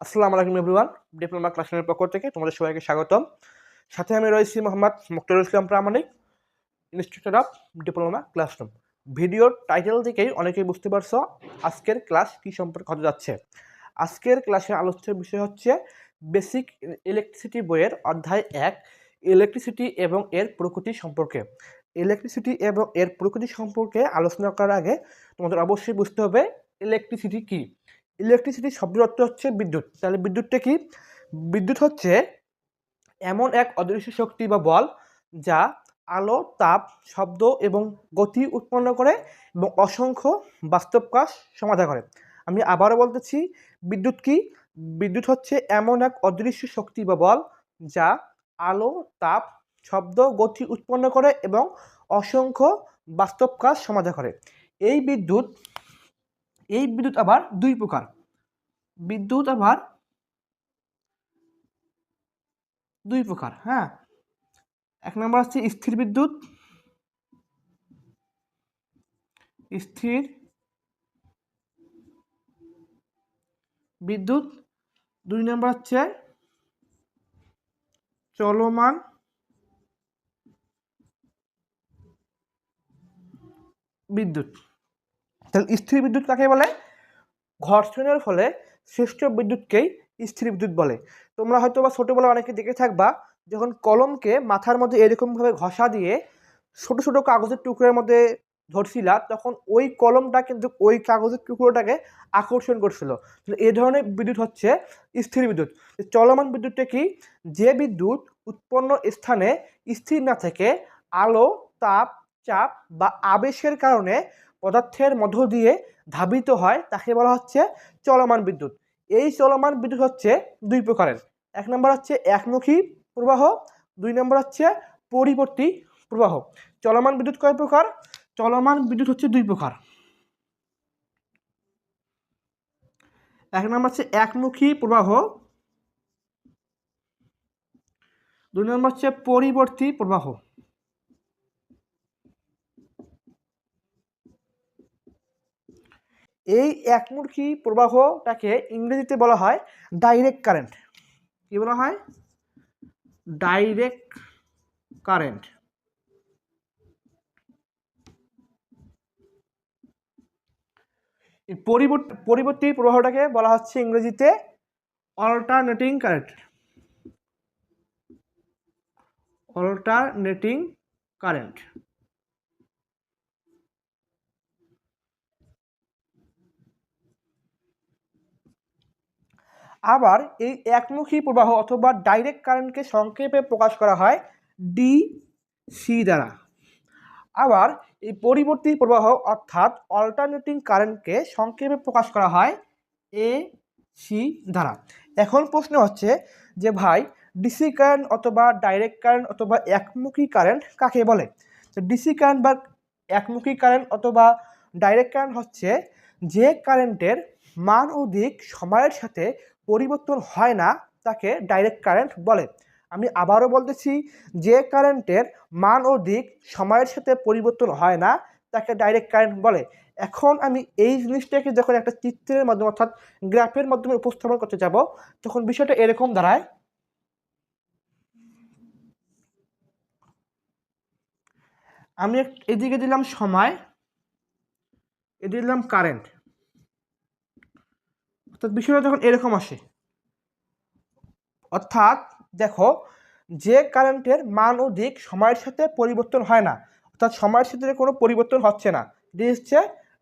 আসসালামু আলাইকুম everyone, diploma ক্লাসরুমের পক্ষ থেকে তোমাদের সবাইকে স্বাগতম। সাথে আমি রয়েছি Mohammad Muktarul Islam Pramanik institute of diploma classroom ভিডিওর টাইটেল থেকেই অনেকেই বুঝতে পারছ আজকের ক্লাস কী সম্পর্কে হতে যাচ্ছে। আজকের ক্লাসে আলোচ্য বিষয় হচ্ছে বেসিক ইলেকট্রিসিটি বইয়ের অধ্যায় এক ইলেকট্রিসিটি এবং এর প্রকৃতি সম্পর্কে। ইলেকট্রিসিটি এবং এর প্রকৃতি সম্পর্কে আলোচনা করার আগে তোমাদের অবশ্যই বুঝতে হবে ইলেকট্রিসিটি কী। ইলেকট্রিসিটি শব্দের অর্থ হচ্ছে বিদ্যুৎ। তাহলে বিদ্যুৎটা কি? বিদ্যুৎ হচ্ছে এমন এক অদৃশ্য শক্তি বা বল যা আলো, তাপ, শব্দ এবং গতি উৎপন্ন করে এবং অসংখ্য বাস্তব কাজ সমাধান করে। আমি আবারও বলতেছি, বিদ্যুৎ কি? বিদ্যুৎ হচ্ছে এমন এক অদৃশ্য শক্তি বা বল যা আলো, তাপ, শব্দ, গতি উৎপন্ন করে এবং অসংখ্য বাস্তব কাজ সমাধান করে। এই বিদ্যুৎ এই বিদ্যুৎ আবার দুই প্রকার। বিদ্যুৎ আবার দুই প্রকার হ্যাঁ? এক নম্বর হচ্ছে স্থির বিদ্যুৎ। স্থির বিদ্যুৎ। দুই নম্বর হচ্ছে চলমান। বিদ্যুৎ। তাহলে স্থির বিদ্যুৎ কাকে বলে? ঘর্ষণের ফলে সৃষ্ট বিদ্যুৎকেই স্থির বিদ্যুৎ বলে। তোমরা হয়তো বা ছোটোবেলা অনেকে দেখে থাকবা, যখন কলমকে মাথার মধ্যে এরকমভাবে ঘষা দিয়ে ছোটো ছোটো কাগজের টুকরোর মধ্যে ধরছিলা, তখন ওই কলমটা কিন্তু ওই কাগজের টুকরোটাকে আকর্ষণ করছিল। এই ধরনের বিদ্যুৎ হচ্ছে স্থির বিদ্যুৎ। চলমান বিদ্যুৎটা কি? যে বিদ্যুৎ উৎপন্ন স্থানে স্থির না থেকে আলো, তাপ, চাপ বা আবেশের কারণে পদার্থের মধ্য দিয়ে ধাবিত হয়, তাকে বলা হচ্ছে চলমান বিদ্যুৎ। এই চলমান বিদ্যুৎ হচ্ছে দুই প্রকারের। এক নম্বর হচ্ছে একমুখী প্রবাহ, দুই নম্বর হচ্ছে পরিবর্তী প্রবাহ। চলমান বিদ্যুৎ কয় প্রকার? চলমান বিদ্যুৎ হচ্ছে দুই প্রকার। এক নম্বর হচ্ছে একমুখী প্রবাহ, দুই নম্বর হচ্ছে পরিবর্তী প্রবাহ। এই একমুখী প্রবাহটাকে ইংরেজিতে বলা হয় ডাইরেক্ট কারেন্ট কি বলা হয়? ডাইরেক্ট কারেন্ট পরিবর্তী পরিবর্তী প্রবাহটাকে বলা হচ্ছে ইংরেজিতে অল্টারনেটিং কারেন্ট অল্টারনেটিং কারেন্ট আবার এই একমুখী প্রবাহ অথবা ডাইরেক্ট কারেন্টকে সংক্ষেপে প্রকাশ করা হয় ডি সি দ্বারা। আবার এই পরিবর্তী প্রবাহ অর্থাৎ অল্টারনেটিং কারেন্টকে সংক্ষেপে প্রকাশ করা হয় এ সি দ্বারা। এখন প্রশ্ন হচ্ছে যে ভাই ডিসি কারেন্ট অথবা ডাইরেক্ট কারেন্ট অথবা একমুখী কারেন্ট কাকে বলে? তো ডিসি কারেন্ট বা একমুখী কারেন্ট অথবা ডাইরেক্ট কারেন্ট হচ্ছে যে কারেন্টের মান ও দিক সময়ের সাথে পরিবর্তন হয় না, তাকে ডাইরেক্ট কারেন্ট বলে। আমি আবারও বলতেছি, যে কারেন্টের মান ও দিক সময়ের সাথে পরিবর্তন হয় না, তাকে ডাইরেক্ট কারেন্ট বলে। এখন আমি এই জিনিসটাকে যখন একটা চিত্রের মাধ্যমে, অর্থাৎ গ্রাফের মাধ্যমে উপস্থাপন করতে যাব, তখন বিষয়টা এরকম দাঁড়ায়। আমি এদিকে দিলাম সময়, এদিকে দিলাম কারেন্ট অর্থাৎ বিষয়টা যখন এরকম আসে, অর্থাৎ দেখো যে কারেন্টের মান ও দিক সময়ের সাথে পরিবর্তন হয় না, অর্থাৎ সময়ের সাথে কোনো পরিবর্তন হচ্ছে না। এটি হচ্ছে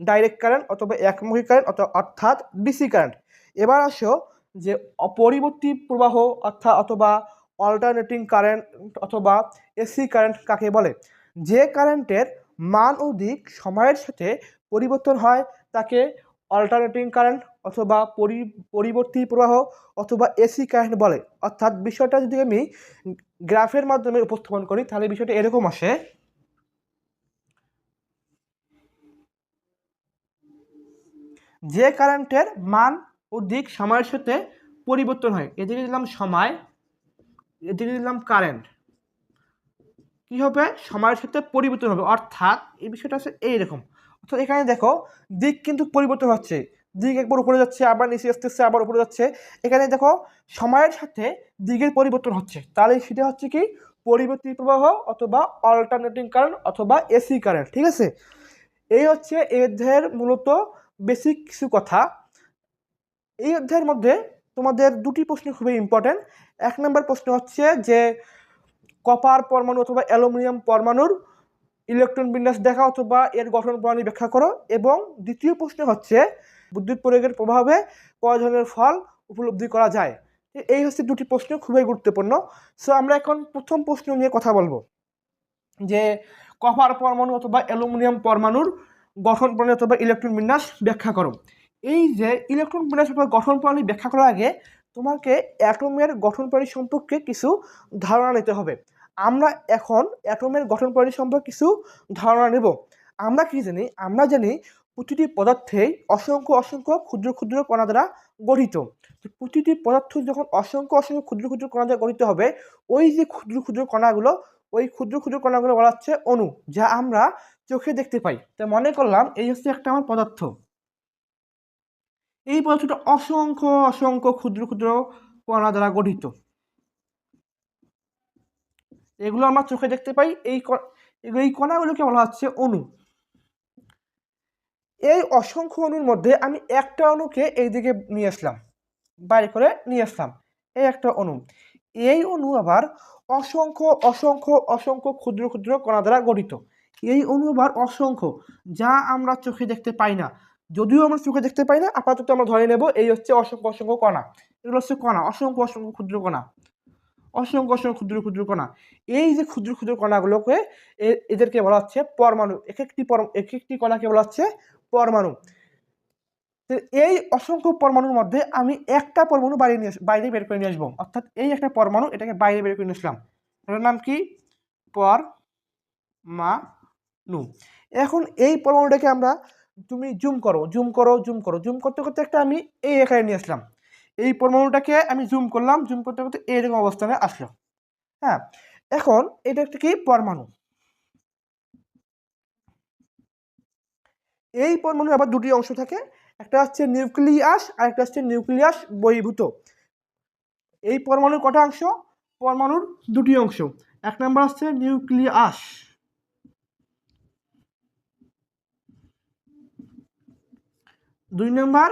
ডাইরেক্ট কারেন্ট অথবা একমুখী কারেন্ট অথবা অর্থাৎ ডিসি কারেন্ট এবার আসো যে অপরিবর্তী প্রবাহ অর্থাৎ অথবা অল্টারনেটিং কারেন্ট অথবা এসি কারেন্ট কাকে বলে? যে কারেন্টের মান ও দিক সময়ের সাথে পরিবর্তন হয়, তাকে অল্টারনেটিং কারেন্ট অথবা পরি, পরিবর্তী প্রবাহ অথবা এসি কারেন্ট বলে। অর্থাৎ বিষয়টা যদি আমি গ্রাফের মাধ্যমে উপস্থাপন করি, তাহলে বিষয়টা এরকম আসে। যে কারেন্টের মান ও দিক সময়ের সাথে পরিবর্তন হয় এদিকে দিলাম সময় এদিকে দিলাম কারেন্ট, কি হবে? সময়ের সাথে পরিবর্তন হবে। অর্থাৎ এই বিষয়টা হচ্ছে এইরকম। অর্থাৎ এখানে দেখো, দিক কিন্তু পরিবর্তন হচ্ছে। দিক একবার উপরে যাচ্ছে, আবার নিচে আসতেছে আবার উপরে যাচ্ছে। এখানে দেখো, সময়ের সাথে দিকের পরিবর্তন হচ্ছে। তাহলে সেটা হচ্ছে কি? পরিবর্তী প্রবাহ অথবা অল্টারনেটিং কারেন্ট অথবা এসি কারেন্ট ঠিক আছে? এই হচ্ছে এই অধ্যায়ের মূলত বেসিক কিছু কথা। এই অধ্যায়ের মধ্যে তোমাদের দুটি প্রশ্ন খুবই ইম্পর্ট্যান্ট এক নম্বর প্রশ্ন হচ্ছে যে কপার পরমাণু অথবা অ্যালুমিনিয়াম পরমাণুর ইলেকট্রন বিন্যাস দেখা অথবা এর গঠন প্রণালী ব্যাখ্যা করো। এবং দ্বিতীয় প্রশ্ন হচ্ছে বিদ্যুৎ প্রয়োগের প্রভাবে কয় ধরনের ফল উপলব্ধি করা যায়। এই হচ্ছে দুটি প্রশ্ন, খুবই গুরুত্বপূর্ণ। সো আমরা এখন প্রথম প্রশ্ন নিয়ে কথা বলব। যে কপার পরমাণু অথবা অ্যালুমিনিয়াম পরমাণুর গঠন প্রণালী অথবা ইলেকট্রন বিন্যাস ব্যাখ্যা করো। এই যে ইলেকট্রন বিন্যাস অথবা গঠন প্রণালী ব্যাখ্যা করার আগে তোমাকে অ্যাটমের গঠন প্রণালী সম্পর্কে কিছু ধারণা নিতে হবে। আমরা এখন অ্যাটমের গঠন প্রণালী সম্পর্কে কিছু ধারণা নেব। আমরা কি জানি? আমরা জানি প্রতিটি পদার্থেই অসংখ্য অসংখ্য ক্ষুদ্র ক্ষুদ্র কণা দ্বারা গঠিত। প্রতিটি পদার্থ যখন অসংখ্য অসংখ্য ক্ষুদ্র ক্ষুদ্র কণা দ্বারা গঠিত হবে, ওই যে ক্ষুদ্র ক্ষুদ্র কণাগুলো, ওই ক্ষুদ্র ক্ষুদ্র কণাগুলো বলা হচ্ছে অণু, যা আমরা চোখে দেখতে পাই। তা মনে করলাম এই হচ্ছে একটা আমার পদার্থ। এই পদার্থটা অসংখ্য অসংখ্য ক্ষুদ্র ক্ষুদ্র কণা দ্বারা গঠিত। এগুলো আমরা চোখে দেখতে পাই, এই এই কণাগুলোকে বলা হচ্ছে অণু। এই অসংখ্য অণুর মধ্যে আমি একটা অণুকে এই দিকে নিয়ে আসলাম, বাইরে করে নিয়ে আসলাম, এই একটা অণু। এই অণু আবার অসংখ্য অসংখ্য অসংখ্য ক্ষুদ্র ক্ষুদ্র কণা দ্বারা গঠিত। এই অণু আবার অসংখ্য, যা আমরা চোখে দেখতে পাই না। যদিও আমরা চোখে দেখতে পাই না, আপাতত আমরা ধরে নেব এই হচ্ছে অসংখ্য অসংখ্য কণা। এগুলো হচ্ছে কণা, অসংখ্য অসংখ্য ক্ষুদ্র কণা। অসংখ্য অসংখ্য ক্ষুদ্র ক্ষুদ্র কণা। এই যে ক্ষুদ্র ক্ষুদ্র কণাগুলোকে এদেরকে বলা হচ্ছে পরমাণু, এক একটি পর, এক একটি কণাকে বলা হচ্ছে পরমাণু। এই অসংখ্য পরমাণুর মধ্যে আমি একটা পরমাণু বাইরে নিয়ে বাইরে বের করে নিয়ে আসব। অর্থাৎ এই একটা পরমাণু এটাকে বাইরে বের করে নিয়ে আসলাম। এটার নাম কি? পর মা নু এখন এই পরমাণুটাকে আমরা তুমি জুম করো জুম করো জুম করো। জুম করতে করতে একটা আমি এই এখানে নিয়ে আসলাম। এই পরমাণুটাকে আমি জুম করলাম জুম করতে করতে এইরকম অবস্থানে আসলো। হ্যাঁ এখন এটা একটা কি? পরমাণু। এই পরমাণু আবার দুটি অংশ থাকে। একটা হচ্ছে নিউক্লিয়াস আর একটা হচ্ছে নিউক্লিয়াস বহির্ভূত। এই পরমাণুর কটা অংশ? পরমাণুর দুটি অংশ। এক নম্বর হচ্ছে নিউক্লিয়াস। দুই নম্বর,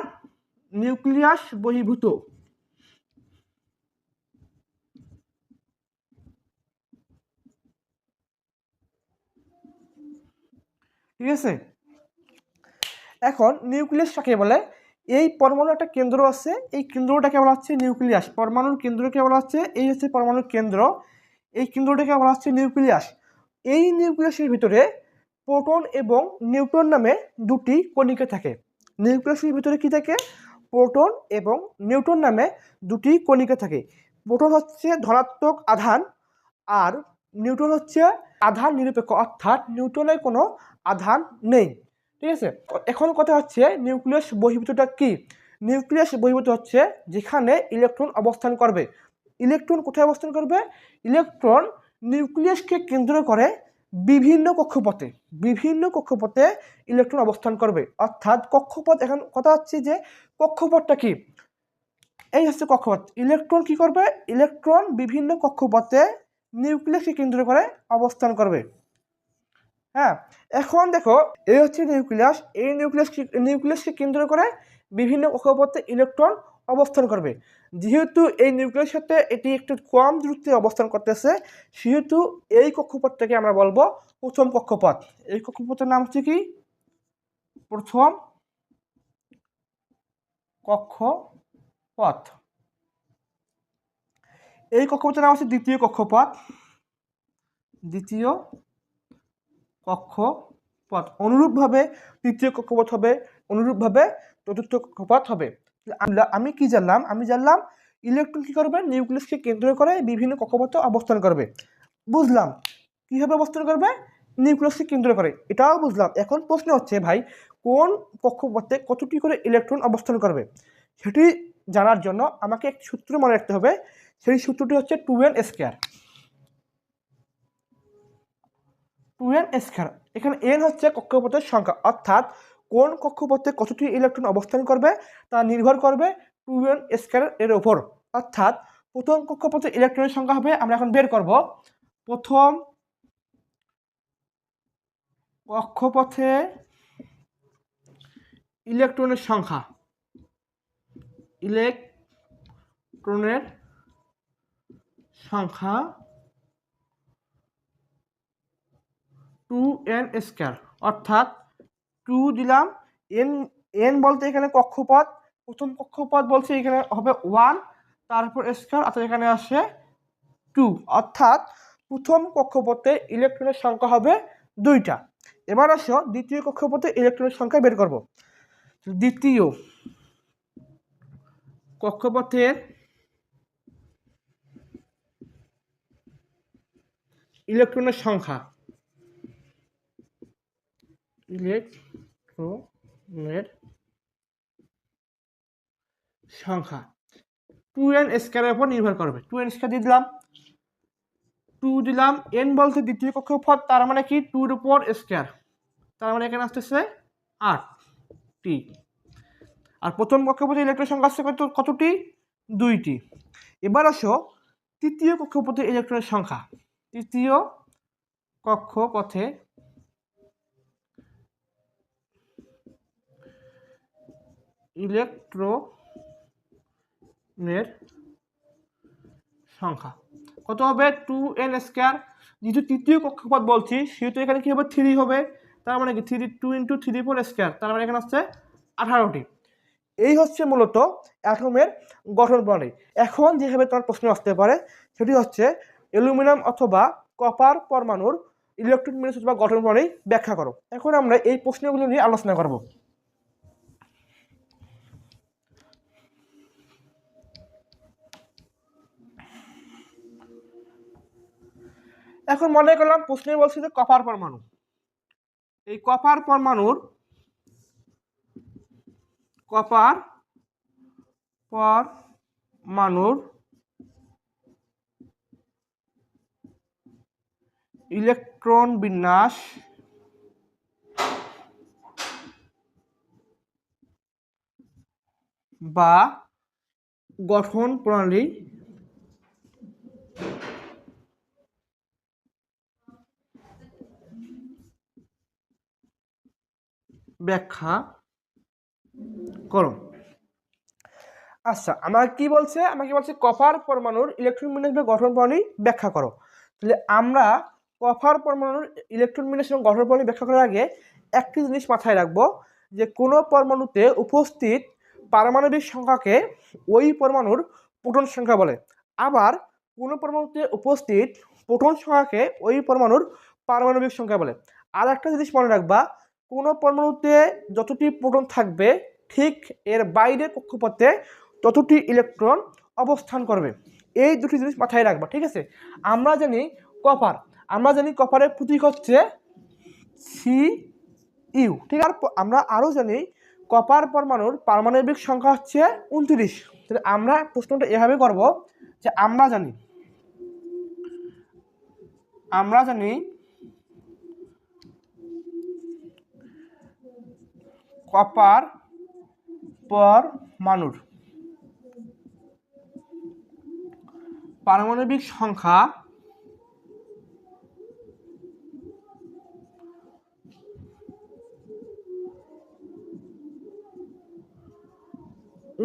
নিউক্লিয়াস বহির্ভূত। ঠিক আছে? এখন নিউক্লিয়াস কাকে বলে? এই পরমাণু একটা কেন্দ্র আছে, এই কেন্দ্রটাকে বলা হচ্ছে? নিউক্লিয়াস। পরমাণুর কেন্দ্রকে বলা হচ্ছে, এই হচ্ছে পরমাণুর কেন্দ্র। এই কেন্দ্রটাকে বলা হচ্ছে নিউক্লিয়াস। এই নিউক্লিয়াসের ভিতরে প্রোটন এবং নিউট্রন নামে দুটি কণিকা থাকে। নিউক্লিয়াসের ভিতরে কি থাকে? প্রোটন এবং নিউট্রন নামে দুটি কণিকা থাকে। প্রোটন হচ্ছে ধনাত্মক আধান আর নিউট্রন হচ্ছে আধান নিরপেক্ষ, অর্থাৎ নিউট্রনের কোনো আধান নেই। ঠিক আছে? এখন কথা হচ্ছে নিউক্লিয়াস বহির্ভূতটা কি? নিউক্লিয়াস বহির্ভূত হচ্ছে যেখানে ইলেকট্রন অবস্থান করবে। ইলেকট্রন কোথায় অবস্থান করবে? ইলেকট্রন নিউক্লিয়াসকে কেন্দ্র করে বিভিন্ন কক্ষপথে বিভিন্ন কক্ষপথে ইলেকট্রন অবস্থান করবে। অর্থাৎ কক্ষপথ, এখন কথা হচ্ছে যে কক্ষপথটা কি? এই হচ্ছে কক্ষপথ। ইলেকট্রন কি করবে? ইলেকট্রন বিভিন্ন কক্ষপথে নিউক্লিয়াসকে কেন্দ্র করে অবস্থান করবে। হ্যাঁ এখন দেখো, এই হচ্ছে নিউক্লিয়াস। এই নিউক্লিয়াস নিউক্লিয়াসকে কেন্দ্র করে বিভিন্ন কক্ষপথে ইলেকট্রন অবস্থান করবে। যেহেতু এই নিউক্লিয়াসের সাথে এটি একটু কম দূরত্বে অবস্থান করতেছে, সেহেতু এই কক্ষপথটাকে আমরা বলব প্রথম কক্ষপথ। এই কক্ষপথের নাম হচ্ছে কি? প্রথম কক্ষপথ। এই কক্ষপথের নাম হচ্ছে দ্বিতীয় কক্ষপথ। দ্বিতীয় কক্ষপথ অনুরূপভাবে তৃতীয় কক্ষপথ হবে, অনুরূপভাবে চতুর্থ কক্ষপথ হবে। আমি কি জানলাম? আমি জানলাম ইলেকট্রন কী করবে? নিউক্লিয়াসকে কেন্দ্র করে বিভিন্ন কক্ষপথে অবস্থান করবে। বুঝলাম। কীভাবে অবস্থান করবে? নিউক্লিয়াসকে কেন্দ্র করে। এটাও বুঝলাম। এখন প্রশ্ন হচ্ছে ভাই, কোন কক্ষপথে কতটি করে ইলেকট্রন অবস্থান করবে? সেটি জানার জন্য আমাকে একটি সূত্র মনে রাখতে হবে। সেই সূত্রটি হচ্ছে two n square two n square এখানে এন হচ্ছে কক্ষপথের সংখ্যা। অর্থাৎ কোন কক্ষপথে কতটি ইলেকট্রন অবস্থান করবে তা নির্ভর করবে টু এন স্কয়ার এর ওপর। অর্থাৎ প্রথম কক্ষপথে ইলেকট্রনের সংখ্যা হবে, আমরা এখন বের করব। প্রথম কক্ষপথে ইলেকট্রনের সংখ্যা। ইলেকট্রনের সংখ্যা টু এন স্কয়ার, অর্থাৎ টু দিলাম, এন এন বলতে এখানে কক্ষপথ, প্রথম কক্ষপথ বলছে এখানে হবে ওয়ান, তারপর স্কয়ার, অর্থাৎ এখানে আসে টু, অর্থাৎ প্রথম কক্ষপথে ইলেকট্রনের সংখ্যা হবে দুইটা। এবার আসো দ্বিতীয় কক্ষপথে ইলেকট্রনের সংখ্যা বের করব। দ্বিতীয় কক্ষপথের ইলেকট্রনের সংখ্যা ইলেকট্রনের সংখ্যা। টু এন স্কয়ারের উপর নির্ভর করবে। টু এন স্কয়ার দিয়ে দিলাম। টু দিলাম এন বলতে দ্বিতীয় কক্ষপথ তার মানে কি? টুর উপর স্কয়ার তার মানে এখানে আসতেছে আট টি আর প্রথম কক্ষপথে ইলেকট্রন সংখ্যা আসছে কত কতটি? দুইটি। এবার আসো তৃতীয় কক্ষপথে ইলেকট্রনের সংখ্যা। তৃতীয় কক্ষপথে ইলেকট্রনের সংখ্যা। কত হবে? টু এন স্কোয়ার যেহেতু তৃতীয় কক্ষপথ বলছি, সেহেতু এখানে কী হবে? থ্রি হবে। তার মানে কি? Three two into three four square তার মানে এখানে আসছে আঠারোটি। এই হচ্ছে মূলত অ্যাটমের গঠন প্রণালী। এখন যেভাবে তোমার প্রশ্ন আসতে পারে, সেটি হচ্ছে অ্যালুমিনিয়াম অথবা কপার পরমাণুর ইলেকট্রন মিনিস বা গঠন প্রণালী ব্যাখ্যা করো। এখন আমরা এই প্রশ্নগুলো নিয়ে আলোচনা করব। এখন মনে করলাম প্রশ্নে বলছি যে কপার পরমাণু। এই কপার পরমাণুর কপার পরমাণুর ইলেকট্রন বিন্যাস বা গঠন প্রণালী ব্যাখ্যা করো। আচ্ছা আমার কি বলছে? আমাকে বলছে? কপার পরমাণুর ইলেকট্রন বিন্যাস বা গঠন প্রণালী ব্যাখ্যা করো। তাহলে আমরা কপার পরমাণুর ইলেকট্রন বিন্যাস এবং গঠন প্রণালী ব্যাখ্যা করার আগে একটি জিনিস মাথায় রাখব, যে কোনো পরমাণুতে উপস্থিত পারমাণবিক সংখ্যাকে ওই পরমাণুর প্রোটন সংখ্যা বলে। আবার কোনো পরমাণুতে উপস্থিত প্রোটন সংখ্যাকে ওই পরমাণুর পারমাণবিক সংখ্যা বলে। আর একটা জিনিস মনে রাখবা কোনো পরমাণুতে যতটি প্রোটন থাকবে, ঠিক এর বাইরে কক্ষপথে ততটি ইলেকট্রন অবস্থান করবে। এই দুটি জিনিস মাথায় রাখবা, ঠিক আছে? আমরা জানি কপার। আমরা জানি কপারের প্রতীক হচ্ছে সি ইউ, ঠিক আর আমরা আরও জানি কপার পরমাণুর পারমাণবিক সংখ্যা হচ্ছে উনত্রিশ। তাহলে আমরা প্রশ্নটা এভাবে করব যে আমরা জানি আমরা জানি কপার পরমাণুর পারমাণবিক সংখ্যা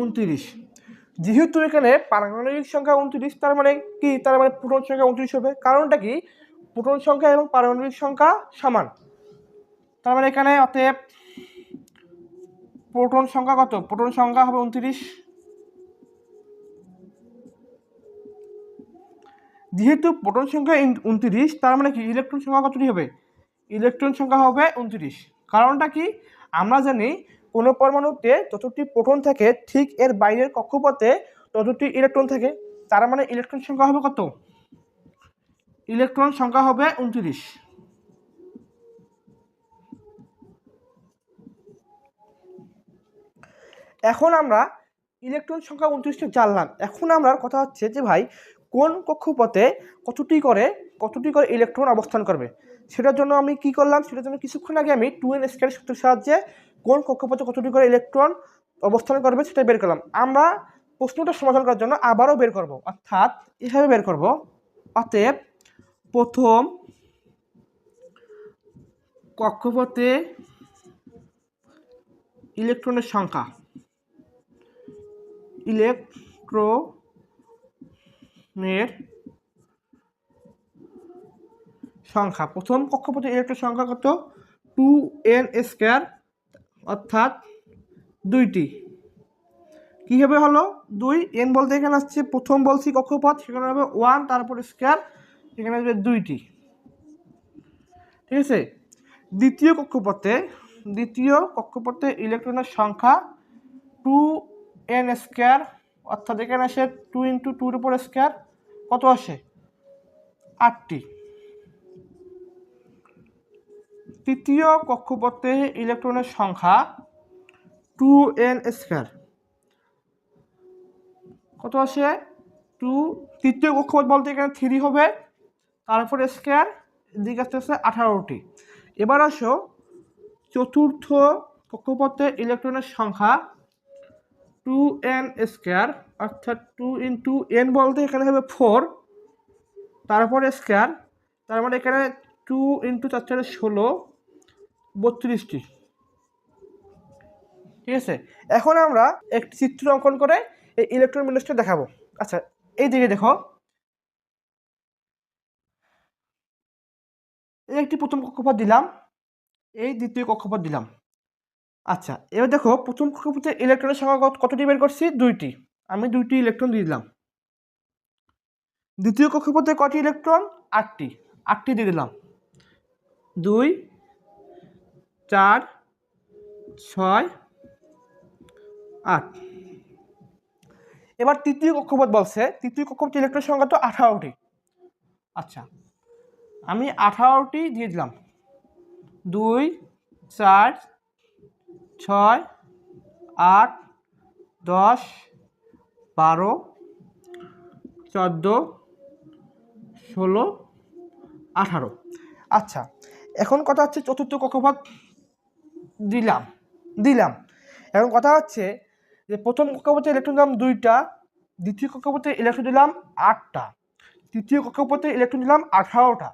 উনত্রিশ। যেহেতু এখানে পারমাণবিক সংখ্যা উনত্রিশ, তার মানে কি? তার মানে প্রোটন সংখ্যা উনত্রিশ হবে। কারণটা কি? প্রোটন সংখ্যা এবং পারমাণবিক সংখ্যা সমান। তার মানে এখানে অতএব প্রোটন সংখ্যা কত? প্রোটন সংখ্যা হবে উনত্রিশ। যেহেতু প্রোটন সংখ্যা উনত্রিশ, তার মানে কি? ইলেকট্রন সংখ্যা কতটি হবে? ইলেকট্রন সংখ্যা হবে উনত্রিশ। কারণটা কি? আমরা জানি কোনো পরমাণুতে যতটি প্রোটন থাকে, ঠিক এর বাইরের কক্ষপথে ততটি ইলেকট্রন থাকে। তার মানে ইলেকট্রন সংখ্যা হবে কত? ইলেকট্রন সংখ্যা হবে উনত্রিশ। এখন আমরা ইলেকট্রন সংখ্যা উনত্রিশটা জানলাম। এখন আমরা কথা হচ্ছে যে ভাই, কোন কক্ষপথে কতটি করে কতটি করে ইলেকট্রন অবস্থান করবে? সেটার জন্য আমি কি করলাম? সেটার জন্য কিছুক্ষণ আগে আমি টু এন স্কোয়ার সূত্রের সাহায্যে কোন কক্ষপথে কতটি করে ইলেকট্রন অবস্থান করবে সেটা বের করলাম। আমরা প্রশ্নটা সমাধান করার জন্য আবারও বের করব। অর্থাৎ এভাবে বের করব। অতএব প্রথম কক্ষপথে ইলেকট্রনের সংখ্যা। ইলেকট্রনের সংখ্যা। প্রথম কক্ষপথে ইলেকট্রন সংখ্যা কত? টু এন স্কোয়ার, অর্থাৎ দুইটি। কীভাবে হলো? দুই এন বলতে এখানে আসছে, প্রথম বলছি কক্ষপথ, সেখানে হবে ওয়ান, তারপর স্কোয়ার, এখানে আসবে দুইটি। ঠিক আছে? দ্বিতীয় কক্ষপথে দ্বিতীয় কক্ষপথে ইলেকট্রনের সংখ্যা টু এন স্কোয়ার অর্থাৎ এখানে আসে টু ইন্টু টুর উপর স্কোয়ার কত আসে? আটটি। তৃতীয় কক্ষপথে ইলেকট্রনের সংখ্যা টু এন স্কোয়ার কত আসে? টু তৃতীয় কক্ষপথ বলতে এখানে থ্রি হবে তারপরে স্কোয়ার দিকে আসতে আসতে আঠারোটি। এবার আসো, চতুর্থ কক্ষপথে ইলেকট্রনের সংখ্যা টু এন স্কোয়ার অর্থাৎ টু ইন্টু এন বলতে এখানে হবে ফোর তারপরে স্কোয়ার তার মানে এখানে টু ইন্টু চার চারে ষোলো, বত্রিশটি। ঠিক আছে? এখন আমরা একটি চিত্র অঙ্কন করে এই ইলেকট্রন বিন্যাসটা দেখাবো। আচ্ছা এই দিকে দেখো। এই একটি প্রথম কক্ষপথ দিলাম, এই দ্বিতীয় কক্ষপথ দিলাম। আচ্ছা এবার দেখো প্রথম কক্ষপথে ইলেকট্রনের সংখ্যা কত- বের করছি? দুইটি। আমি দুইটি ইলেকট্রন দিয়ে দিলাম। দ্বিতীয় কক্ষপথে কটি ইলেকট্রন আটটি। আটটি দিয়ে দিলাম। দুই, চার, ছয়, আট। এবার তৃতীয় কক্ষপথ বলছে, তৃতীয় কক্ষপথ ইলেকট্রন সংখ্যা তো আঠারোটি। আচ্ছা আমি আঠারোটি দিয়ে দিলাম। দুই, চার ছয়, আট, দশ, বারো, চোদ্দ, ষোলো, আঠারো। আচ্ছা এখন কথা হচ্ছে চতুর্থ কক্ষপথ দিলাম দিলাম। এখন কথা হচ্ছে যে প্রথম কক্ষপথে ইলেকট্রন দিলাম দুইটা, দ্বিতীয় কক্ষপথে ইলেকট্রন দিলাম আটটা, তৃতীয় কক্ষপথে ইলেকট্রন দিলাম আঠারোটা।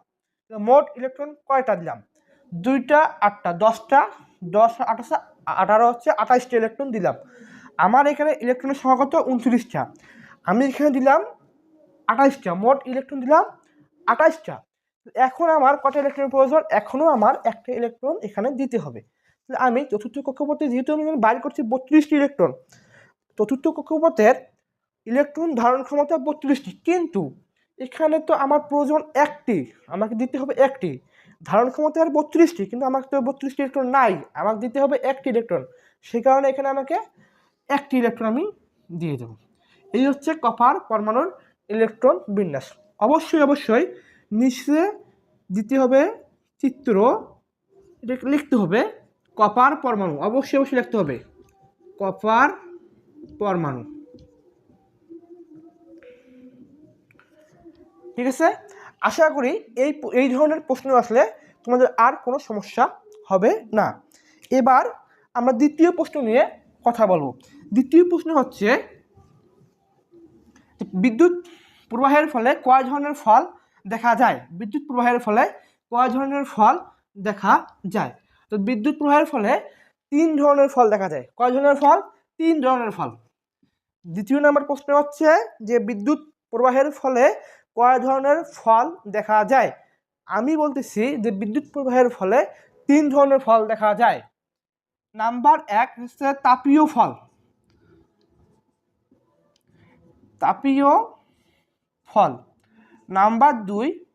মোট ইলেকট্রন কয়টা দিলাম? দুইটা, আটটা, দশটা, দশ আঠাশে আঠারো হচ্ছে আঠাশটা ইলেকট্রন দিলাম। আমার এখানে ইলেকট্রনের সংখ্যা কত? উনত্রিশটা। আমি এখানে দিলাম আঠাশটা। মোট ইলেকট্রন দিলাম আঠাশটা। এখন আমার কটা ইলেকট্রন প্রয়োজন? এখনও আমার একটা ইলেকট্রন এখানে দিতে হবে। আমি চতুর্থ কক্ষপথে যেহেতু আমি বাইর করছি বত্রিশটি ইলেকট্রন চতুর্থ কক্ষপথের ইলেকট্রন ধারণ ক্ষমতা বত্রিশটি। কিন্তু এখানে তো আমার প্রয়োজন একটি। আমাকে দিতে হবে একটি। ধারণ ক্ষমতা আর বত্রিশটি, কিন্তু আমাকে তো বত্রিশটি ইলেকট্রন নাই, আমাকে দিতে হবে একটি ইলেকট্রন সেই কারণে এখানে আমাকে একটি ইলেকট্রন আমি দিয়ে দেবো। এই হচ্ছে কপার পরমাণুর ইলেকট্রন বিন্যাস। অবশ্যই অবশ্যই নিচে দিতে হবে চিত্র লিখতে হবে কপার পরমাণু। অবশ্যই অবশ্যই লিখতে হবে কপার পরমাণু। ঠিক আছে? আশা করি এই এই ধরনের প্রশ্ন আসলে তোমাদের আর কোনো সমস্যা হবে না। এবার আমরা দ্বিতীয় প্রশ্ন নিয়ে কথা বলব। দ্বিতীয় প্রশ্ন হচ্ছে, বিদ্যুৎ প্রবাহের ফলে কয় ধরনের ফল দেখা যায়? বিদ্যুৎ প্রবাহের ফলে কয় ধরনের ফল দেখা যায়? তো বিদ্যুৎ প্রবাহের ফলে তিন ধরনের ফল দেখা যায়। কয় ধরনের ফল? তিন ধরনের ফল। দ্বিতীয় নম্বর প্রশ্ন হচ্ছে যে বিদ্যুৎ প্রবাহের ফলে কয় ধরনের ফল দেখা যায়? আমি বলতেছি যে বিদ্যুৎ প্রবাহের ফলে তিন ধরনের ফল দেখা যায়। নাম্বার এক হচ্ছে তাপীয় ফল। তাপীয় ফল। নাম্বার দুই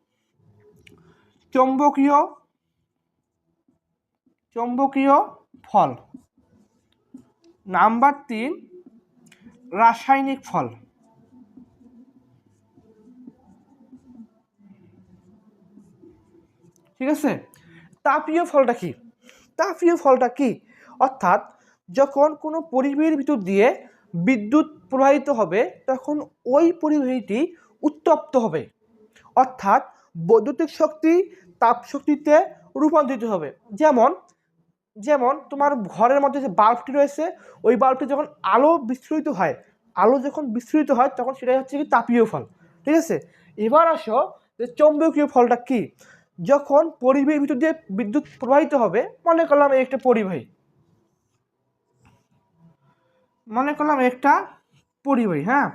চৌম্বকীয় চৌম্বকীয় ফল। নাম্বার তিন রাসায়নিক ফল। ঠিক আছে? তাপীয় ফলটা কি? তাপীয় ফলটা কি? অর্থাৎ যখন কোনো পরিবাহীর ভিতর দিয়ে বিদ্যুৎ প্রবাহিত হবে, তখন ওই পরিবাহীটি উত্তপ্ত হবে। অর্থাৎ বৈদ্যুতিক শক্তি তাপ শক্তিতে রূপান্তরিত হবে। যেমন যেমন তোমার ঘরের মধ্যে যে বাল্বটি রয়েছে, ওই বাল্বটি যখন আলো বিস্তৃত হয়, আলো যখন বিস্তৃত হয়, তখন সেটাই হচ্ছে কি তাপীয় ফল। ঠিক আছে? এবার আসো যে চৌম্বকীয় ফলটা কি? যখন পরিবাহীর ভিতর দিয়ে বিদ্যুৎ প্রবাহিত হবে, মনে করলাম একটা পরিবাহী। মনে করলাম একটা পরিবাহী হ্যাঁ?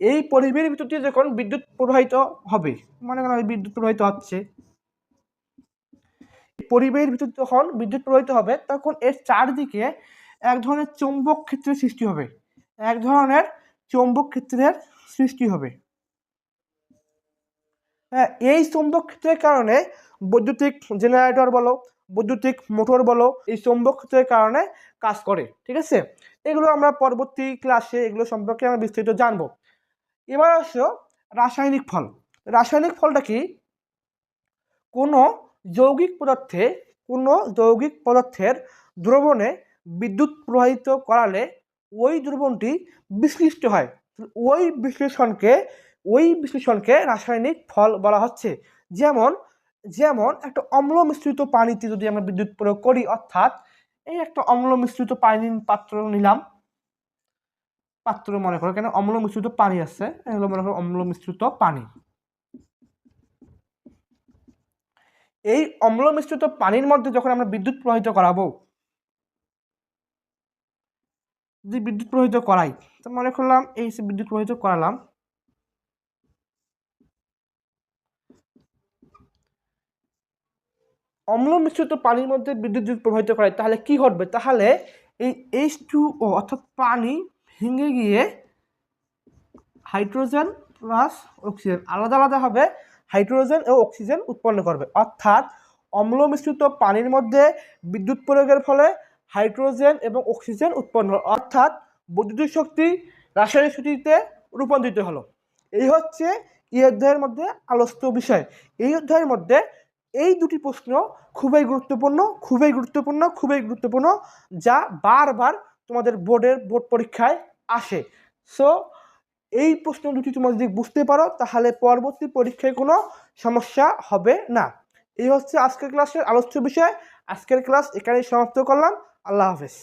এই পরিবাহীর ভিতর দিয়ে যখন বিদ্যুৎ প্রবাহিত হবে, মনে করলাম বিদ্যুৎ প্রবাহিত হচ্ছে। পরিবাহীর ভিতর যখন বিদ্যুৎ প্রবাহিত হবে, তখন এর চারদিকে এক ধরনের চৌম্বক ক্ষেত্রের সৃষ্টি হবে। এক ধরনের চৌম্বক ক্ষেত্রের সৃষ্টি হবে। এই চৌম্বক ক্ষেত্রের কারণে বৈদ্যুতিক জেনারেটর বলো, বৈদ্যুতিক মোটর বলো, এই চৌম্বক ক্ষেত্রের কারণে কাজ করে, ঠিক আছে? এগুলো আমরা পরবর্তী ক্লাসে এগুলো সম্পর্কে আমরা বিস্তারিত জানব। এবার আসো রাসায়নিক ফল। রাসায়নিক ফলটা কি? কোনো যৌগিক পদার্থে, কোনো যৌগিক পদার্থের দ্রবণে বিদ্যুৎ প্রবাহিত করালে ওই দ্রবণটি বিশ্লিষ্ট হয়। ওই বিশ্লেষণকে ওই বিশ্লেষণকে রাসায়নিক ফল বলা হচ্ছে। যেমন যেমন একটা অম্ল মিশ্রিত পানিতে যদি আমরা বিদ্যুৎ প্রয়োগ করি, অর্থাৎ এই একটা অম্ল মিশ্রিত পানি পাত্র নিলাম, পাত্র মনে করো কেন অম্ল মিশ্রিত পানি আছে এগুলো মনে করো অম্ল মিশ্রিত পানি। এই অম্ল মিশ্রিত পানির মধ্যে যখন আমরা বিদ্যুৎ প্রবাহিত করাবো, যদি বিদ্যুৎ প্রবাহিত করাই, তো মনে করলাম এই বিদ্যুৎ প্রবাহিত করালাম অম্ল মিশ্রিত পানির মধ্যে বিদ্যুৎ যদি প্রবাহিত করে, তাহলে কি ঘটবে? তাহলে এই এইচ টু ও অর্থাৎ পানি ভেঙে গিয়ে হাইড্রোজেন প্লাস অক্সিজেন আলাদা আলাদা হবে, হাইড্রোজেন ও অক্সিজেন উৎপন্ন করবে। অর্থাৎ অম্ল মিশ্রিত পানির মধ্যে বিদ্যুৎ প্রয়োগের ফলে হাইড্রোজেন এবং অক্সিজেন উৎপন্ন অর্থাৎ বৈদ্যুতিক শক্তি রাসায়নিক শক্তিতে রূপান্তরিত হলো। এই হচ্ছে এই অধ্যায়ের মধ্যে আলোচিত বিষয়। এই অধ্যায়ের মধ্যে এই দুটি প্রশ্ন খুবই গুরুত্বপূর্ণ খুবই গুরুত্বপূর্ণ খুবই গুরুত্বপূর্ণ, যা বারবার তোমাদের বোর্ডের বোর্ড পরীক্ষায় আসে। সো এই প্রশ্ন দুটি তোমরা যদি বুঝতে পারো, তাহলে পরবর্তী পরীক্ষায় কোনো সমস্যা হবে না। এই হচ্ছে আজকের ক্লাসের আলোচ্য বিষয়। আজকের ক্লাস এখানেই সমাপ্ত করলাম। আল্লাহ হাফেজ।